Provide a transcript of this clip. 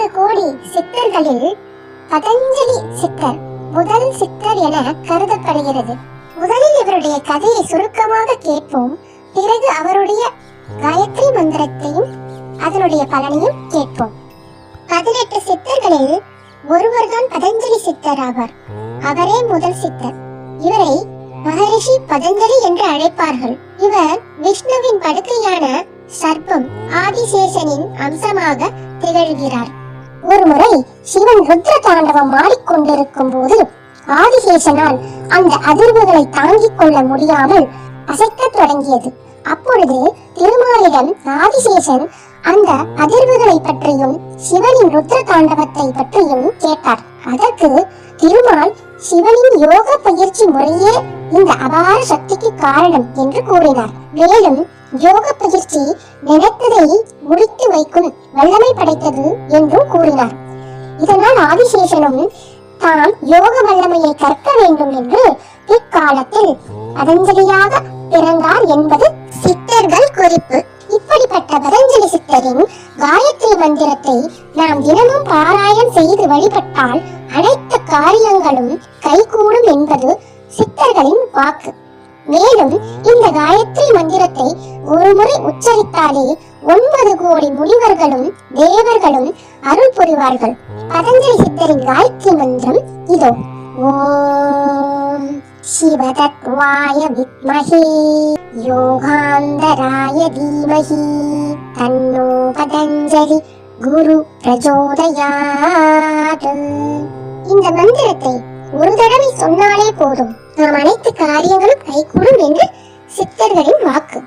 ஒன்பது கோடி சித்தர்களில் பதஞ்சலி சித்தர் முதல் சித்தர் என கருதப்படுகிறது. முதலில் இவருடைய கதையை சுருக்கமாக கேட்போம். பிறகு அவருடைய காயத்ரி மந்திரத்தையும் அதனுடைய பலனையும் கேட்போம். பதினெட்டு சித்தர்களில் ஒருவர்தான் பதஞ்சலி சித்தர் ஆவார். அவரே முதல் சித்தர். இவரை மகரிஷி பதஞ்சலி என்று அழைப்பார்கள். இவர் விஷ்ணுவின் படுக்கையான சர்ப்பம் ஆதிசேஷனின் அம்சமாக திகழ்கிறார். ஒருமுறை சிவன் ருத்ர தாண்டவம் ஆடிக்கொண்டிருக்கும் போது ஆதிசேஷனால் அந்த அதிர்வுகளை தாங்கிக் கொள்ள முடியாமல் அசைக்க தொடங்கியது. அப்பொழுது திருமாலிடம் ஆதிசேஷன் அந்த அதிர்வுகளை பற்றியும் சிவனின் ருத்ர தாண்டவத்தை பற்றியும் கேட்டார். அதற்கு திருமால் சிவனின் யோக பயிற்சி முறையே இந்த அபார சக்திக்கு காரணம் என்று கூறினார். மேலும் யோக பயிற்சி நினைத்ததை முடித்து வைக்கும் வல்லமை படைத்தது என்றும் கூறினார். இதனால் ஆதிசேஷனும் தாம் யோக வல்லமையை கற்க வேண்டும் என்று பிற்காலத்தில் பதஞ்சலியாக பிறந்தார் என்பது சித்தர்கள் குறிப்பு. இப்படிப்பட்ட பதஞ்சலி சித்தரின் காயத்ரி மந்திரத்தை நாம் தினமும் பாராயணம் செய்து வழிபட்டால் அனைத்து காரியங்களும் கைகூடும் என்பது சித்தர்களின் வாக்கு. மேலும் இந்த காயத்ரி மந்திரத்தை ஒருமுறை உச்சரித்தாலே ஒன்பது கோடி முனிவர்களும் தேவர்களும் அருள் புரிவார்கள். பதஞ்சலி சித்தரின் காயத்ரி மந்திரம் இதோ. ஓம் சிவதத்வாய வித்மஹே. யோகாந்தராய தீமஹி. தன்னோ பதஞ்சலி குரு பிரச்சோதயாத் இந்த மந்திரத்தை ஒரு தடவை சொன்னாலே போதும். நாம் அனைத்து காரியங்களும் கைகூடும் என்று சித்தர்களின் வாக்கு.